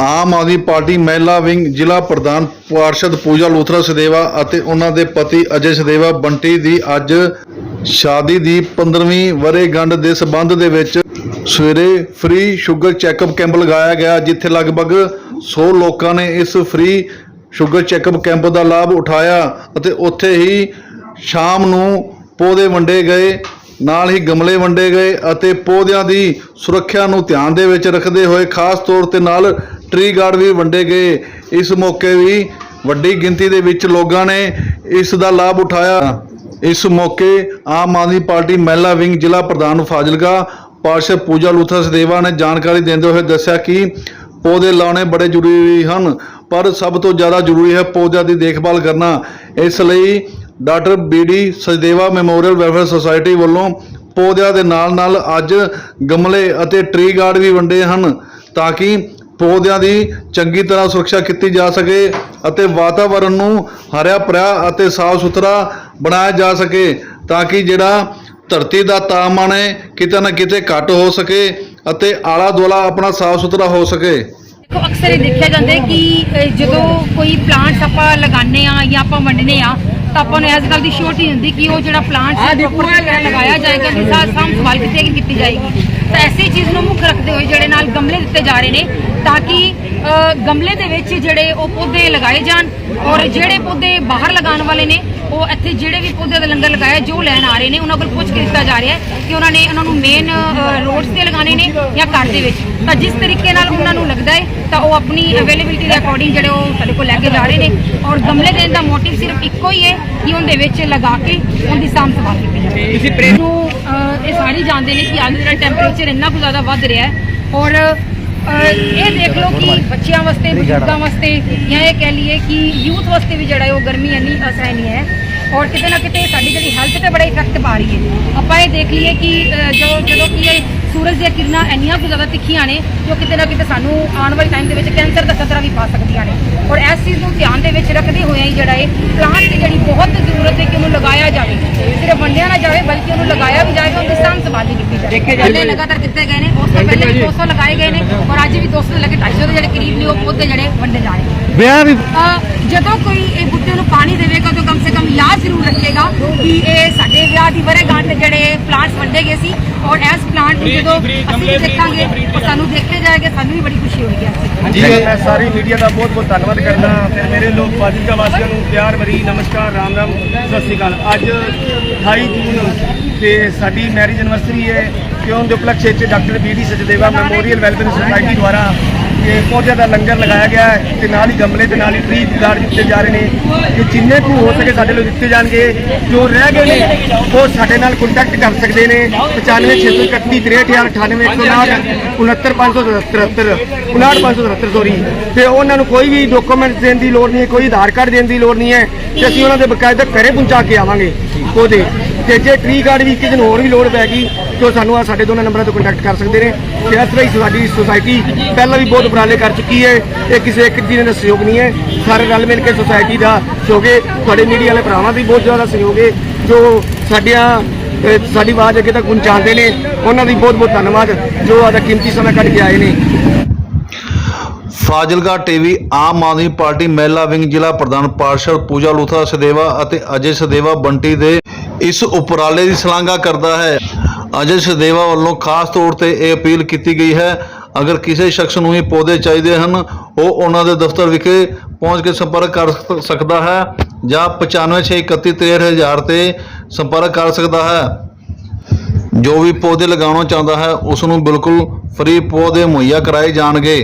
ਆਮ Aadmi party ਮਹਿਲਾ wing, ਜ਼ਿਲ੍ਹਾ ਪ੍ਰਧਾਨ ਪਾਰਸ਼ਦ ਪੂਜਾ ਲੂਥਰਾ ਸਦੇਵਾ ਅਤੇ ਉਹਨਾਂ ਦੇ ਪਤੀ ਅਜੇ ਸਦੇਵਾ ਬੰਟੀ ਦੀ ਅੱਜ ਸ਼ਾਦੀ ਦੀ 15ਵੀਂ ਵਰ੍ਹੇਗੰਢ ਦੇ ਸਬੰਧ ਦੇ ਵਿੱਚ ਸਵੇਰੇ ਫ੍ਰੀ ਸ਼ੂਗਰ ਚੈੱਕਅਪ ਕੈਂਪ ਲਗਾਇਆ ਗਿਆ, ਜਿੱਥੇ ਲਗਭਗ 100 ਲੋਕਾਂ ਨੇ ਇਸ ਫ੍ਰੀ ਸ਼ੂਗਰ ਚੈੱਕਅਪ ਕੈਂਪ ਦਾ ਲਾਭ ਉਠਾਇਆ ਅਤੇ ਉੱਥੇ ਹੀ ਸ਼ਾਮ ਨੂੰ ਪੌਦੇ ਵੰਡੇ ਗਏ। ਨਾਲ ਹੀ ਗਮਲੇ ਵੰਡੇ ਗਏ ਅਤੇ ਪੌਦਿਆਂ ਦੀ ਸੁਰੱਖਿਆ ਨੂੰ ਧਿਆਨ ਦੇ ਵਿੱਚ ਰੱਖਦੇ ਹੋਏ ਖਾਸ ਤੌਰ ਤੇ ਨਾਲ ਟ੍ਰੀ ਗਾਰਡ ਵੀ ਵੰਡੇ ਗਏ। ਇਸ ਮੌਕੇ ਵੀ ਵੱਡੀ ਗਿਣਤੀ ਦੇ ਵਿੱਚ ਲੋਕਾਂ ਨੇ ਇਸ ਦਾ ਲਾਭ ਉਠਾਇਆ। ਇਸ ਮੌਕੇ ਆਮ ਆਦਮੀ ਪਾਰਟੀ ਮਹਿਲਾ ਵਿੰਗ ਜ਼ਿਲ੍ਹਾ ਪ੍ਰਧਾਨ ਫਾਜ਼ਿਲਕਾ ਪਾਰਸ਼ਦ ਪੂਜਾ ਲੂਥਾ ਸਦੇਵਾ ਨੇ ਜਾਣਕਾਰੀ ਦਿੰਦੇ ਹੋਏ ਦੱਸਿਆ ਕਿ ਪੌਦੇ ਲਾਉਣੇ ਬੜੇ ਜ਼ਰੂਰੀ ਹਨ, ਪਰ ਸਭ ਤੋਂ ਜ਼ਿਆਦਾ ਜ਼ਰੂਰੀ ਹੈ ਪੌਦਿਆਂ ਦੀ ਦੇਖਭਾਲ ਕਰਨਾ। ਇਸ ਲਈ doctor B D Sachdeva memorial welfare society ਵੱਲੋਂ ਪੌਦਿਆਂ ਦੇ ਨਾਲ-ਨਾਲ ਅੱਜ ਗਮਲੇ ਅਤੇ ਟ੍ਰੀ ਗਾਰਡ ਵੀ ਵੰਡੇ ਹਨ ਤਾਂ ਕਿ ਪੌਦਿਆਂ ਦੀ ਚੰਗੀ ਤਰ੍ਹਾਂ ਸੁਰੱਖਿਆ ਕੀਤੀ ਜਾ ਸਕੇ ਅਤੇ ਵਾਤਾਵਰਣ ਨੂੰ ਹਰਿਆ ਭਰਿਆ ਅਤੇ ਸਾਫ਼ ਸੁਥਰਾ ਬਣਾਇਆ ਜਾ ਸਕੇ ਤਾਂ ਕਿ ਜਿਹੜਾ ਧਰਤੀ ਦਾ ਤਾਪਮਾਨ ਹੈ ਕਿਤੇ ਨਾ ਕਿਤੇ ਘੱਟ ਹੋ ਸਕੇ ਅਤੇ ਆਲਾ ਦੁਆਲਾ ਆਪਣਾ ਸਾਫ਼ ਸੁਥਰਾ ਹੋ ਸਕੇ। ਦੇਖੋ, ਅਕਸਰ ਇਹ ਦੇਖਿਆ ਜਾਂਦਾ ਕਿ ਜਦੋਂ ਕੋਈ ਪਲਾਂਟਸ ਆਪਾਂ ਲਗਾਉਂਦੇ ਆ ਜਾਂ ਆਪਾਂ ਵੰਡਨੇ ਆ ਤਾਂ ਆਪਾਂ ਨੂੰ ਇਸ ਗੱਲ ਦੀ ਸ਼ੋਰਟੀ ਹੁੰਦੀ ਕਿ ਉਹ ਜਿਹੜਾ ਪਲਾਂਟ ਲਗਾਇਆ ਜਾਏਗਾ ਕਿ ਸਾਥ ਸਾਂਭ ਸੰਭਾਲ ਕਿਤੇ ਕੀਤੀ ਜਾਏਗੀ। ਤਾਂ ਐਸੀ ਚੀਜ਼ ਨੂੰ ਮੁੱਖ ਰੱਖਦੇ ਹੋਏ ਜਿਹੜੇ ਨਾਲ ਗਮਲੇ ਦਿੱਤੇ ਜਾ ਰਹੇ ਨੇ ਤਾਂ ਕਿ ਗਮਲੇ ਦੇ ਵਿੱਚ ਜਿਹੜੇ ਉਹ ਪੌਦੇ ਲਗਾਏ ਜਾਣ ਔਰ ਜਿਹੜੇ ਪੌਦੇ ਬਾਹਰ ਲਗਾਉਣ ਵਾਲੇ ਨੇ ਉਹ ਇੱਥੇ ਜਿਹੜੇ ਵੀ ਪੌਦੇ ਦਾ ਲੰਗਰ ਲਗਾਇਆ ਜੋ ਲੈਣ ਆ ਰਹੇ ਨੇ ਉਹਨਾਂ ਕੋਲ ਪੁੱਛ ਕੇ ਦਿੱਤਾ ਜਾ ਰਿਹਾ ਹੈ ਕਿ ਉਹਨਾਂ ਨੇ ਉਹਨਾਂ ਨੂੰ ਮੇਨ ਰੋਡਸ ਤੇ ਲਗਾਣੇ ਨੇ ਜਾਂ ਘਰ ਦੇ ਵਿੱਚ। ਤਾਂ ਜਿਸ ਤਰੀਕੇ ਨਾਲ ਉਹਨਾਂ ਨੂੰ ਲੱਗਦਾ ਹੈ ਤਾਂ ਉਹ ਆਪਣੀ ਅਵੇਲੇਬਿਲਿਟੀ ਦੇ ਅਕੋਰਡਿੰਗ ਜਿਹੜੇ ਉਹ ਸਾਡੇ ਕੋਲ ਲੈ ਕੇ ਜਾ ਰਹੇ ਨੇ। ਔਰ ਗਮਲੇ ਦੇਣ ਦਾ ਮੋਟਿਵ ਸਿਰਫ ਇੱਕੋ ਹੀ ਹੈ ਕਿ ਉਹਦੇ ਵਿੱਚ ਲਗਾ ਕੇ ਉਹਦੀ ਸਾਂਭ ਸੰਭਾਲ ਕੀਤੀ ਜਾਵੇ। ਤੁਸੀਂ ਪ੍ਰੇਮ ਨੂੰ ਅਹ, ਇਹ ਸਾਰੇ ਜਾਣਦੇ ਨੇ ਕਿ ਅੱਜ ਜਿਹੜਾ ਟੈਂਪਰੇਚਰ ਇੰਨਾ ਕੁ ਜ਼ਿਆਦਾ ਵੱਧ ਰਿਹਾ ਹੈ। ਔਰ ਇਹ ਦੇਖ ਲਓ ਕਿ ਬੱਚਿਆਂ ਵਾਸਤੇ ਬਜ਼ੁਰਗਾਂ ਵਾਸਤੇ ਜਾਂ ਇਹ ਕਹਿ ਲਈਏ ਕਿ ਯੂਥ ਵਾਸਤੇ ਵੀ ਜਿਹੜਾ ਹੈ ਉਹ ਗਰਮੀ ਇੰਨੀ ਅਸਹਿਨੀ ਹੈ। ਔਰ ਕਿਤੇ ਨਾ ਕਿਤੇ ਸਾਡੀ ਜਿਹੜੀ ਹੈਲਥ ਤੇ ਬੜਾ ਇਫੈਕਟ ਪਾ ਰਹੀ ਹੈ। ਆਪਾਂ ਇਹ ਦੇਖ ਲਈਏ ਕਿ ਅਹ, ਜਦੋਂ ਜਦੋਂ ਕਿ ਇਹ ਸੂਰਜ ਦੀਆਂ ਕਿਰਨਾਂ ਇੰਨੀਆਂ ਕੁ ਜ਼ਿਆਦਾ ਤਿੱਖੀਆਂ ਨੇ ਜੋ ਕਿਤੇ ਨਾ ਕਿਤੇ ਸਾਨੂੰ ਆਉਣ ਵਾਲੇ ਟਾਈਮ ਦੇ ਵਿੱਚ ਕੈਂਸਰ ਦਾ ਖਤਰਾ ਵੀ ਪਾ ਸਕਦੀਆਂ ਨੇ। ਔਰ ਇਸ ਚੀਜ਼ ਨੂੰ ਧਿਆਨ ਦੇ ਵਿੱਚ ਰੱਖਦੇ ਹੋਏ ਹੀ ਜਿਹੜਾ ਇਹ ਪਲਾਂਟ ਦੀ ਜਿਹੜੀ ਬਹੁਤ ਜ਼ਰੂਰਤ ਹੈ ਕਿ ਉਹਨੂੰ ਲਗਾਇਆ ਜਾਵੇ। ਸਿਰਫ ਵੰਡਿਆ ਨਾ ਜਾਵੇ ਬਲਕਿ ਉਹਨੂੰ ਲਗਾਇਆ ਵੀ ਜਾਵੇ ਉਹਦੀ ਸਾਂਭ ਸੰਭਾਲ ਕੀਤੀ ਜਾਵੇ। ਪਹਿਲੇ ਲਗਾਤਾਰ ਦਿੱਤੇ ਗਏ ਨੇ ਉਸ ਤੋਂ ਪਹਿਲੇ ਵੀ 200 ਲਗਾਏ ਗਏ ਨੇ ਔਰ ਅੱਜ ਵੀ 200 ਤੋਂ ਲੈ ਕੇ 250 ਦੇ ਜਿਹੜੇ ਕਰੀਬ ਨੇ ਉਹ ਪੌਦੇ ਜਿਹੜੇ ਵੰਡੇ ਜਾ ਰਹੇ ਵਿਆਹ ਵੀ ਜਦੋਂ ਕੋਈ ਇਹ ਬੁੱਢੇ ਨੂੰ ਪਾਣੀ ਦੇਵੇਗਾ ਤਾਂ ਕਮ ਸੇ ਕਮ ਯਾਦ ਜ਼ਰੂਰ ਰੱਖੇਗਾ ਕਿ ਇਹ ਸਾਡੇ ਵਿਆਹ ਦੀ ਵਰੇਗੰਢ ਜਿਹੜੇ ਪਲਾਂਟਸ ਵੰਡੇ ਗਏ ਸੀ ਔਰ ਇਸ ਜਦੋਂ ਅਸੀਂ ਵੀ ਦੇਖਾਂਗੇ ਉਹ ਸਾਨੂੰ ਦੇਖੇ ਜਾਏਗਾ ਸਾਨੂੰ ਵੀ ਬੜੀ ਖੁਸ਼ੀ ਹੋਏਗੀ ਇਸ ਚੀਜ਼ ਦੀ। ਮੈਂ ਸਾਰੀ ਮੀਡੀਆ ਦਾ ਬਹੁਤ ਬਹੁਤ ਧੰਨਵਾਦ ਕਰਦਾ ਤੇ ਮੇਰੇ ਲੋਕ ਫਾਜ਼ਿਲਕਾ ਵਾਸੀਆਂ ਨੂੰ ਪਿਆਰ ਭਰੀ ਨਮਸਕਾਰ ਰਾਮ ਰਾਮ ਸਤਿ ਸ਼੍ਰੀ ਅਕਾਲ। ਅੱਜ 28 ਜੂਨ ਤੇ ਸਾਡੀ ਮੈਰਿਜ ਐਨਵਰਸਰੀ ਹੈ। ਕਿ ਉਹਦੇ ਉਪਲਕਸ਼ ਵਿੱਚ doctor B D Sachdeva memorial welfare society ਦੁਆਰਾ ਇਹ ਪੌਦਿਆਂ ਦਾ ਲੰਗਰ ਲਗਾਇਆ ਗਿਆ ਹੈ ਤੇ ਨਾਲ ਹੀ ਗਮਲੇ ਤੇ ਨਾਲ ਹੀ ਟ੍ਰੀ ਗਾਰਡ ਦਿੱਤੇ ਜਾ ਰਹੇ ਨੇ ਕਿ ਜਿੰਨੇ ਕੁ ਹੋ ਸਕੇ ਸਾਡੇ ਲੋਕ ਦਿੱਤੇ ਜਾਣਗੇ। ਜੋ ਰਹਿ ਗਏ ਨੇ, ਉਹ ਸਾਡੇ ਨਾਲ ਕੰਟੈਕਟ ਕਰ ਸਕਦੇ ਨੇ। 9561 638 69577 ਸੋਰੀ ਤੇ ਉਹਨਾਂ ਨੂੰ ਕੋਈ ਵੀ ਡਾਕੂਮੈਂਟਸ ਦੇਣ ਦੀ ਲੋੜ ਨਹੀਂ ਹੈ, ਕੋਈ ਆਧਾਰ ਕਾਰਡ ਦੇਣ ਦੀ ਲੋੜ ਨਹੀਂ ਹੈ। ਤੇ ਅਸੀਂ ਉਹਨਾਂ ਦੇ ਬਕਾਇਦਾ ਘਰੇ ਪਹੁੰਚਾ ਕੇ ਆਵਾਂਗੇ ਉਹਦੇ। ਤੇ ਜੇ ਟ੍ਰੀ ਕਾਰਡ ਵੀ ਕਿਸੇ ਨੂੰ ਹੋਰ ਵੀ ਲੋੜ ਪੈ ਗਈ ਤੇ ਉਹ ਸਾਨੂੰ ਆ ਸਾਡੇ ਦੋਨਾਂ ਨੰਬਰਾਂ ਤੋਂ ਕੰਟੈਕਟ ਕਰ ਸਕਦੇ ਨੇ। ਤੇ ਇਸ ਤਰ੍ਹਾਂ ਹੀ ਸਾਡੀ ਸੁਸਾਇਟੀ ਪਹਿਲਾਂ ਵੀ ਬਹੁਤ ਉਪਰਾਲੇ ਕਰ ਚੁੱਕੀ ਹੈ। ਇਹ ਕਿਸੇ ਇੱਕ ਜਿਹਨੇ ਦਾ ਸਹਿਯੋਗ ਨਹੀਂ ਹੈ। ਸਾਰੇ ਰਲ ਮਿਲ ਕੇ ਸੁਸਾਇਟੀ ਦਾ ਸਹਿਯੋਗ ਹੈ। ਤੁਹਾਡੇ ਮੀਡੀਆ ਵਾਲੇ ਭਰਾਵਾਂ ਦਾ ਵੀ ਬਹੁਤ ਜ਼ਿਆਦਾ ਸਹਿਯੋਗ ਹੈ। ਜੋ ਸਾਡੀਆਂ ਸਾਡੀ ਆਵਾਜ਼ ਅੱਗੇ ਤੱਕ ਪਹੁੰਚਾਉਂਦੇ ਨੇ, ਉਹਨਾਂ ਦੀ ਬਹੁਤ ਬਹੁਤ ਧੰਨਵਾਦ। ਜੋ ਆਦਾ ਕੀਮਤੀ ਸਮਾਂ ਕੱਢ ਕੇ ਆਏ ਨੇ। ਫਾਜ਼ਿਲਕਾ ਟੀਵੀ, ਆਮ ਆਦਮੀ ਪਾਰਟੀ, ਮਹਿਲਾ ਵਿੰਗ, ਜ਼ਿਲ੍ਹਾ ਪ੍ਰਧਾਨ ਪਾਰਸ਼ਦ ਪੂਜਾ ਲੂਥਰਾ ਸਦੇਵਾ ਅਤੇ ਅਜੇ ਸਦੇਵਾ ਬੰਟੀ ਦੇ ਇਸ ਉਪਰਾਲੇ ਦੀ ਸ਼ਲਾਘਾ ਕਰਦਾ ਹੈ। ਅਜੇ ਸਦੇਵਾ ਵੱਲੋਂ ਖਾਸ ਤੌਰ ਤੇ ਇਹ ਅਪੀਲ ਕੀਤੀ ਗਈ ਹੈ, ਅਗਰ ਕਿਸੇ ਸ਼ਖਸ ਨੂੰ ਇਹ ਪੌਦੇ ਚਾਹੀਦੇ ਹਨ, ਉਹ ਉਹਨਾਂ ਦੇ ਦਫ਼ਤਰ ਵਿਖੇ ਪਹੁੰਚ ਕੇ ਸੰਪਰਕ ਕਰ ਸਕਦਾ ਹੈ ਜਾਂ 9561333000 ਤੇ ਸੰਪਰਕ ਕਰ ਸਕਦਾ ਹੈ। ਜੋ ਵੀ ਪੌਦੇ ਲਗਾਉਣਾ ਚਾਹੁੰਦਾ ਹੈ, ਉਸ ਨੂੰ ਬਿਲਕੁਲ ਫ੍ਰੀ ਪੌਦੇ ਮੁਹੱਈਆ ਕਰਾਏ ਜਾਣਗੇ।